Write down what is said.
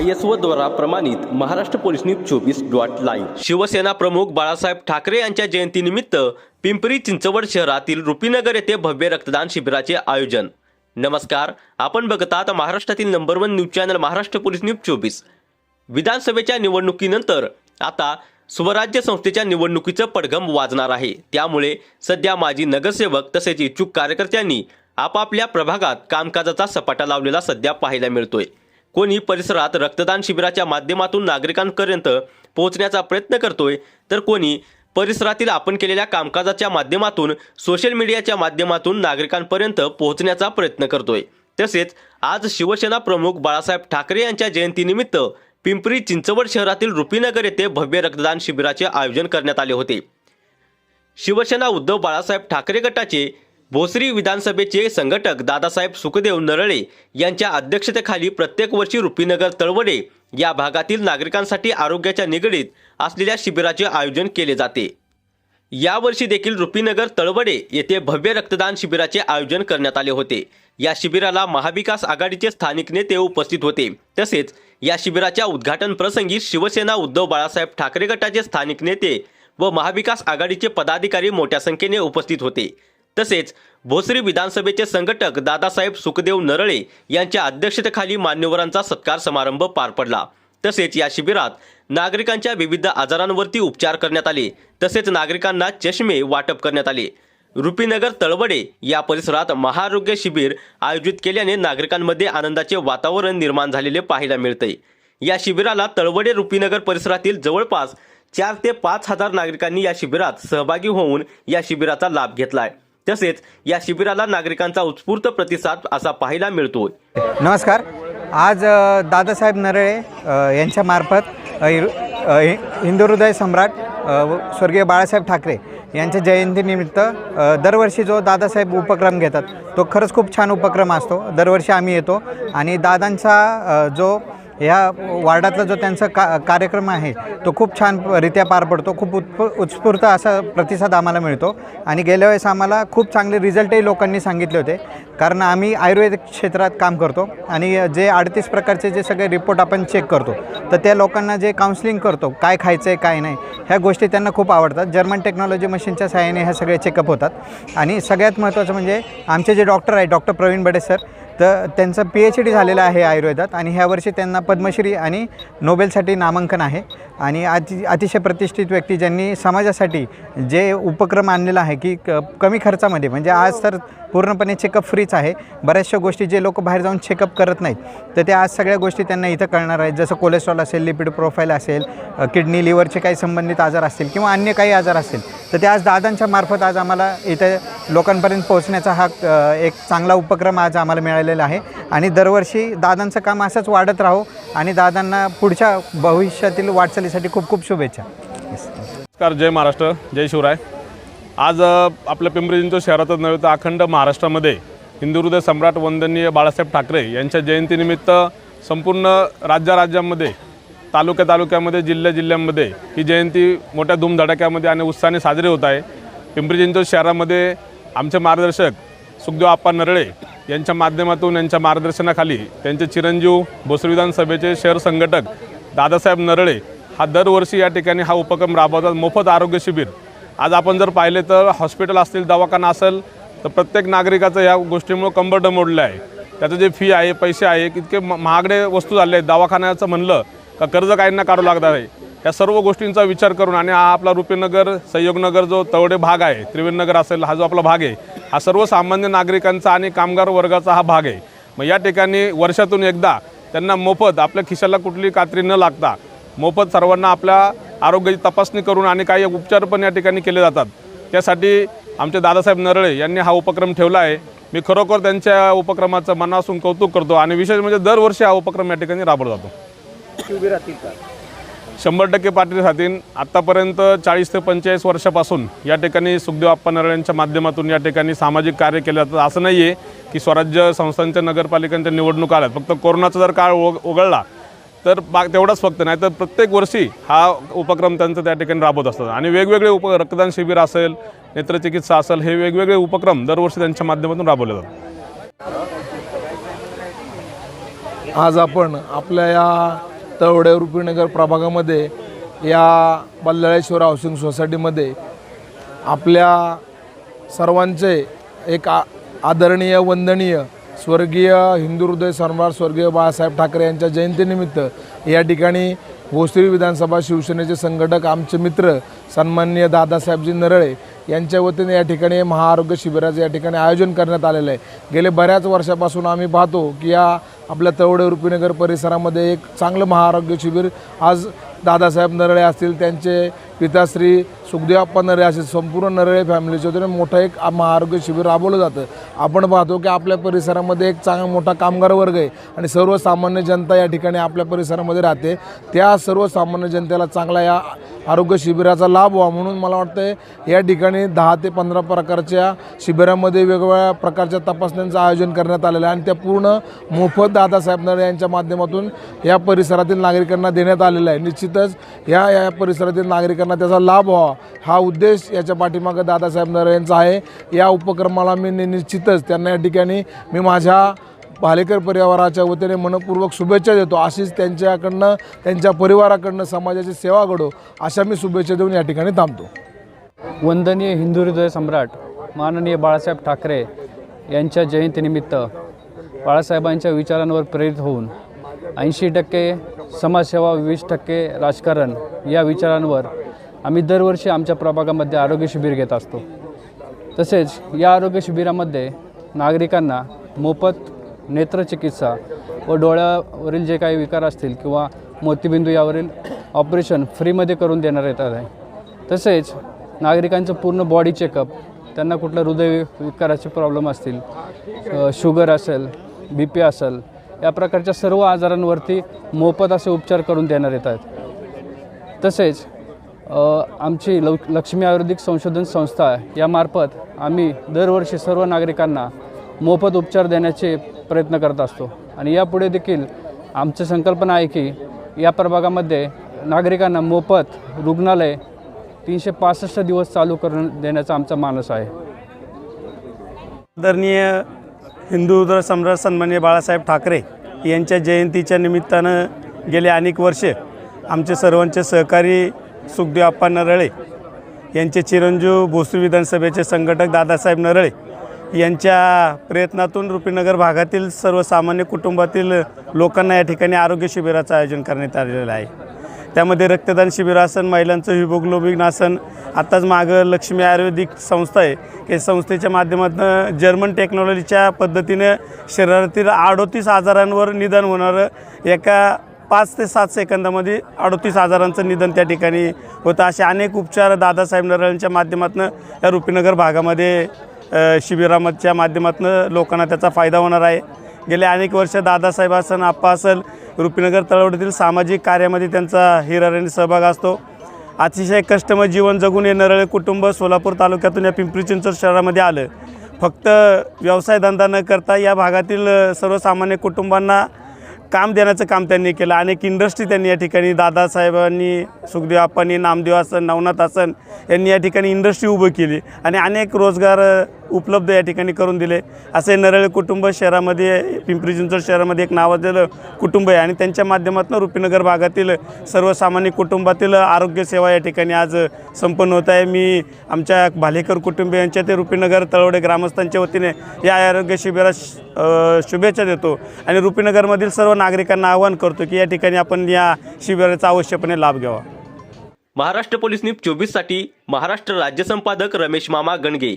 I S O द्वारा प्रमाणित Maharashtra police news चोवीस डॉट लाईव्ह शिवसेना प्रमुख बाळासाहेब ठाकरे यांच्या जयंतीनिमित्त पिंपरी चिंचवड शहरातील रुपीनगर येथे भव्य रक्तदान शिबिराचे आयोजन. नमस्कार आपण बघतात महाराष्ट्रातील number one news channel Maharashtra police news चोवीस. विधानसभेच्या निवडणुकीनंतर आता स्वराज्य संस्थेच्या निवडणुकीचं पडघम वाजणार आहे. त्यामुळे सध्या माजी नगरसेवक तसेच इच्छुक कार्यकर्त्यांनी आपापल्या प्रभागात कामकाजाचा सपाटा लावलेला सध्या पाहायला मिळतोय. कोणी परिसरात रक्तदान शिबिराच्या माध्यमातून नागरिकांपर्यंत पोहोचण्याचा प्रयत्न करतोय तर कोणी परिसरातील आपण केलेल्या कामकाजाच्या माध्यमातून सोशल मीडियाच्या माध्यमातून नागरिकांपर्यंत पोहोचण्याचा प्रयत्न करतोय. तसेच आज शिवसेना प्रमुख बाळासाहेब ठाकरे यांच्या जयंतीनिमित्त पिंपरी चिंचवड शहरातील रुपीनगर येथे भव्य रक्तदान शिबिराचे आयोजन करण्यात आले होते. शिवसेना उद्धव बाळासाहेब ठाकरे गटाचे भोसरी विधानसभेचे संघटक दादासाहेब सुखदेव नरळे यांच्या अध्यक्षतेखाली प्रत्येक वर्षी रुपीनगर तळवडे या भागातील नागरिकांसाठी आरोग्याच्या निगडीत असलेल्या शिबिराचे आयोजन केले जाते. यावर्षी देखील रुपीनगर तळवडे येथे भव्य रक्तदान शिबिराचे आयोजन करण्यात आले होते. या शिबिराला महाविकास आघाडीचे स्थानिक नेते उपस्थित होते. तसेच या शिबिराच्या उद्घाटन प्रसंगी शिवसेना उद्धव बाळासाहेब ठाकरे गटाचे स्थानिक नेते व महाविकास आघाडीचे पदाधिकारी मोठ्या संख्येने उपस्थित होते. तसेच भोसरी विधानसभेचे संघटक दादासाहेब सुखदेव नरळे यांच्या अध्यक्षतेखाली मान्यवरांचा सत्कार समारंभ पार पडला. तसेच या शिबिरात नागरिकांच्या विविध आजारांवरती उपचार करण्यात आले. तसेच नागरिकांना चष्मे वाटप करण्यात आले. रुपीनगर तळवडे या परिसरात महाआरोग्य शिबिर आयोजित केल्याने नागरिकांमध्ये आनंदाचे वातावरण निर्माण झालेले पाहायला मिळते. या शिबिराला तळवडे रुपीनगर परिसरातील जवळपास चार ते पाच हजार नागरिकांनी या शिबिरात सहभागी होऊन या शिबिराचा लाभ घेतला आहे तसेच या शिबिराला नागरिकांचा उत्स्फूर्त प्रतिसाद असा पाहायला मिळतोय. नमस्कार. आज दादासाहेब नरळे यांच्या यांच्यामार्फत हि- हिंदू हृदय सम्राट व स्वर्गीय बाळासाहेब ठाकरे यांच्या जयंतीनिमित्त दरवर्षी जो दादासाहेब उपक्रम घेतात तो खरंच खूप छान उपक्रम असतो. दरवर्षी आम्ही येतो आणि दादांचा जो ह्या वार्डातला जो त्यांचा का कार्यक्रम आहे तो खूप छान रित्या पार पडतो. खूप उत्प उत्स्फूर्त असा प्रतिसाद आम्हाला मिळतो. आणि गेल्या वेळेस आम्हाला खूप चांगले रिझल्टही लोकांनी सांगितले होते. कारण आम्ही आयुर्वेदिक क्षेत्रात काम करतो आणि जे अडतीस प्रकारचे जे सगळे रिपोर्ट आपण चेक करतो तर त्या लोकांना जे काउन्सिलिंग करतो काय खायचं आहे काय नाही ह्या गोष्टी त्यांना खूप आवडतात. जर्मन टेक्नॉलॉजी मशीनच्या सहाय्याने ह्या सगळे चेकअप होतात. आणि सगळ्यात महत्त्वाचं म्हणजे आमचे जे डॉक्टर आहे डॉक्टर प्रवीण बडे सर तर त्यांचं पी एच डी झालेलं आहे आयुर्वेदात आणि ह्या वर्षी त्यांना पद्मश्री आणि नोबेलसाठी नामांकन आहे. आणि अति अतिशय प्रतिष्ठित व्यक्ती ज्यांनी समाजासाठी जे उपक्रम आणलेला आहे की क कमी खर्चामध्ये म्हणजे आज तर पूर्णपणे चेकअप फ्रीच आहे. बऱ्याचशा गोष्टी जे लोक बाहेर जाऊन चेकअप करत नाहीत तर त्या आज सगळ्या गोष्टी त्यांना इथं कळणार आहेत. जसं कोलेस्ट्रॉल असेल लिपिड प्रोफाईल असेल किडनी लिव्हरचे काही संबंधित आजार असतील किंवा अन्य काही आजार असतील तर ते आज दादांच्या मार्फत आज आम्हाला इथं लोकांपर्यंत पोहोचण्याचा हा एक चांगला उपक्रम आज आम्हाला मिळालेला आहे. आणि दरवर्षी दादांचं काम असंच वाढत राहो आणि दादांना पुढच्या भविष्यातील वाटचालीसाठी खूप खूप शुभेच्छा. नमस्कार जय महाराष्ट्र जय शिवराय. आज आपल्या पिंपरी चिंचवड शहरातच नव्हे तर अखंड महाराष्ट्रामध्ये हिंदू हृदय सम्राट वंदनीय बाळासाहेब ठाकरे यांच्या जयंतीनिमित्त संपूर्ण राज्या राज्यामध्ये तालुक्या तालुक्यामध्ये जिल्ह्या जिल्ह्यांमध्ये ही जयंती मोठ्या धूमधडाक्यामध्ये आणि उत्साहाने साजरी होत आहे. पिंपरी चिंचवड शहरामध्ये आमचे मार्गदर्शक सुखदेव आप्पा नरळे यांच्या माध्यमातून यांच्या मार्गदर्शनाखाली त्यांचे चिरंजीव भोसरी विधानसभेचे शहर संघटक दादासाहेब नरळे हा दरवर्षी या ठिकाणी हा उपक्रम राबवतात. मोफत आरोग्य शिबिर. आज आपण जर पाहिले तर हॉस्पिटल असतील दवाखाना असेल तर प्रत्येक नागरिकाचं या गोष्टीमुळं कंबरड मोडलं आहे. त्याचं जे फी आहे पैसे आहे इतके महागडे वस्तू झाले आहेत. दवाखान्याचं म्हणलं का कर्ज काहींना काढू लागणार आहे? या सर्व गोष्टींचा विचार करून आणि हा आपला रुपीनगर संयोगनगर जो तवडे भाग आहे त्रिवेणनगर असेल हा जो आपला भाग आहे हा सर्वसामान्य नागरिकांचा आणि कामगार वर्गाचा हा भाग आहे. मग या ठिकाणी वर्षातून एकदा त्यांना मोफत आपल्या खिशाला कुठली कात्री न लागता मोफत सर्वांना आपल्या आरोग्याची तपासणी करून आणि काही उपचार पण या ठिकाणी केले जातात. त्यासाठी आमचे दादासाहेब नरळे यांनी हा उपक्रम ठेवला आहे. मी खरोखर त्यांच्या उपक्रमाचं मनापासून कौतुक करतो आणि विशेष म्हणजे दरवर्षी हा उपक्रम या ठिकाणी राबवला जातो. शंभर टक्के पाटील राहतील. आत्तापर्यंत चाळीस ते पंचेचाळीस वर्षापासून या ठिकाणी सुखदेव आप्पा नरळे माध्यमातून या ठिकाणी सामाजिक कार्य केलं जातं असं नाही आहे की स्वराज्य संस्थांच्या नगरपालिकांच्या निवडणुका आल्यात. फक्त कोरोनाचा जर काळ ओग उघडला तर बा तेवढाच फक्त. नाही तर प्रत्येक वर्षी हा उपक्रम त्यांचं त्या ठिकाणी राबवत असतात. आणि वेगवेगळे उप रक्तदान शिबिर असेल नेत्रचिकित्सा असेल हे वेगवेगळे उपक्रम दरवर्षी त्यांच्या माध्यमातून राबवले जातात. आज आपण आपल्या या तळवडे रुपीनगर प्रभागामध्ये या बल्लाळेश्वर हाऊसिंग सोसायटीमध्ये आपल्या सर्वांचे एक आ आदरणीय वंदनीय स्वर्गीय हिंदू हृदय सम्राट स्वर्गीय बाळासाहेब ठाकरे यांच्या जयंतीनिमित्त या ठिकाणी भोसरी विधानसभा शिवसेनेचे संघटक आमचे मित्र सन्माननीय दादासाहेबजी नरळे यांच्या वतीने या ठिकाणी महाआरोग्य शिबिराचं या ठिकाणी आयोजन करण्यात आलेलं आहे. गेले बऱ्याच वर्षापासून आम्ही पाहतो की या आपल्या तवडे रुपीनगर परिसरामध्ये एक चांगलं महाआरोग्य शिबिर आज दादासाहेब नरळे असतील त्यांचे पिताश्री सुखदेवप्पा नरळे असतील संपूर्ण नरळे फॅमिलीच्या वतीने मोठं एक महाआरोग्य शिबिर राबवलं जातं. आपण पाहतो की आपल्या परिसरामध्ये एक चांगला मोठा कामगार वर्ग आहे आणि सर्वसामान्य जनता या ठिकाणी आपल्या परिसरामध्ये राहते. त्या सर्वसामान्य जनतेला चांगला या आरोग्य शिबिराचा लाभ व्हावा म्हणून मला वाटतं या ठिकाणी दहा ते पंधरा प्रकारच्या शिबिरामध्ये वेगवेगळ्या प्रकारच्या तपासण्यांचं आयोजन करण्यात आलेलं आहे. आणि त्या पूर्ण मोफत दादासाहेब नरे यांच्या माध्यमातून या परिसरातील नागरिकांना देण्यात आलेलं आहे. निश्चितच या या परिसरातील नागरिकांना त्याचा लाभ व्हावा हा उद्देश याच्या पाठीमागं दादासाहेब नरे यांचा आहे. या उपक्रमाला मी नि- निश्चितच त्यांना या ठिकाणी मी माझ्या भालेकर परिवाराच्या वतीने मनपूर्वक शुभेच्छा देतो. अशीच त्यांच्याकडनं त्यांच्या परिवाराकडनं समाजाची सेवा घडो अशा मी शुभेच्छा देऊन या ठिकाणी थांबतो. वंदनीय हिंदू हृदय सम्राट माननीय बाळासाहेब ठाकरे यांच्या जयंतीनिमित्त बाळासाहेबांच्या विचारांवर प्रेरित होऊन ऐंशी टक्के समाजसेवा वीस टक्के राजकारण या विचारांवर आम्ही दरवर्षी आमच्या प्रभागामध्ये आरोग्य शिबिर घेत असतो. तसेच या आरोग्य शिबिरामध्ये नागरिकांना मोफत नेत्रचिकित्सा व डोळ्यावरील जे काही विकार असतील किंवा मोतीबिंदू यावरील ऑपरेशन फ्रीमध्ये करून देण्यात येतात आहे तसेच नागरिकांचं पूर्ण बॉडी चेकअप त्यांना कुठलं हृदय विकाराचे प्रॉब्लेम असतील शुगर असेल बी पी असेल या प्रकारच्या सर्व आजारांवरती मोफत असे उपचार करून देण्यात येत आहेत तसेच आमची लव लक्ष्मी आयुर्वेदिक संशोधन संस्था यामार्फत आम्ही दरवर्षी सर्व नागरिकांना मोफत उपचार देण्याचे प्रयत्न करत असतो. आणि यापुढे देखील आमची संकल्पना आहे की या प्रभागामध्ये नागरिकांना मोफत रुग्णालय तीनशे पासष्ट दिवस चालू करून देण्याचा आमचा मानस आहे. आदरणीय हिंदू सम्राट सन्मान्य बाळासाहेब ठाकरे यांच्या जयंतीच्या निमित्तानं गेले अनेक वर्षे आमचे सर्वांचे सहकारी सुखदेव आप्पा नरळे यांचे चिरंजीव भोसरी विधानसभेचे संघटक दादासाहेब नरळे यांच्या प्रयत्नातून रुपीनगर भागातील सर्वसामान्य कुटुंबातील लोकांना या ठिकाणी आरोग्य शिबिराचं आयोजन करण्यात आलेलं आहे. त्यामध्ये रक्तदान शिबिर आसन महिलांचं हिमोग्लोबिन आसन आत्ताच मागं लक्ष्मी आयुर्वेदिक संस्था आहे. की संस्थेच्या माध्यमातून जर्मन टेक्नॉलॉजीच्या पद्धतीनं शरीरातील अडोतीस आजारांवर निदान होणारं एका पाच ते सात सेकंदामध्ये अडोतीस हजारांचं निधन त्या ठिकाणी होतं. असे अनेक उपचार दादासाहेब नरळांच्या माध्यमातून या रुपीनगर भागामध्ये शिबिरामधच्या माध्यमातून लोकांना त्याचा फायदा होणार आहे. गेले अनेक वर्ष दादासाहेब असन आप्पा असेल रुपीनगर तळवडीतील सामाजिक कार्यामध्ये त्यांचा हिराऱ्याने सहभाग असतो. अतिशय कष्टमय जीवन जगून हे नरळे कुटुंब सोलापूर तालुक्यातून या पिंपरी चिंचवड शहरामध्ये आलं. फक्त व्यवसाय धंदा न करता या भागातील सर्वसामान्य कुटुंबांना काम देण्याचं काम त्यांनी केलं. अनेक इंडस्ट्री त्यांनी या ठिकाणी दादासाहेबांनी सुखदेव आप्पांनी नामदेव आसन नवनाथ आसन यांनी या ठिकाणी इंडस्ट्री उभं केली. आणि अनेक रोजगार उपलब्ध या ठिकाणी करून दिले. असे नरळे कुटुंब शहरामध्ये पिंपरी चिंचवड शहरामध्ये एक नावाजलेलं कुटुंब आहे. आणि त्यांच्या माध्यमातून रुपीनगर भागातील सर्वसामान्य कुटुंबातील आरोग्य सेवा या ठिकाणी आज संपन्न होत आहे. मी आमच्या भालेकर कुटुंबियांच्या ते रुपीनगर तळवडे ग्रामस्थांच्या वतीने या आरोग्य शिबिरास शुभेच्छा देतो. आणि रुपीनगरमधील सर्व नागरिकांना आवाहन करतो की या ठिकाणी आपण या शिबिराचा अवश्यपणे लाभ घ्यावा. महाराष्ट्र पोलीस न्यूज चोवीससाठी महाराष्ट्र राज्य संपादक रमेश मामा गणगे.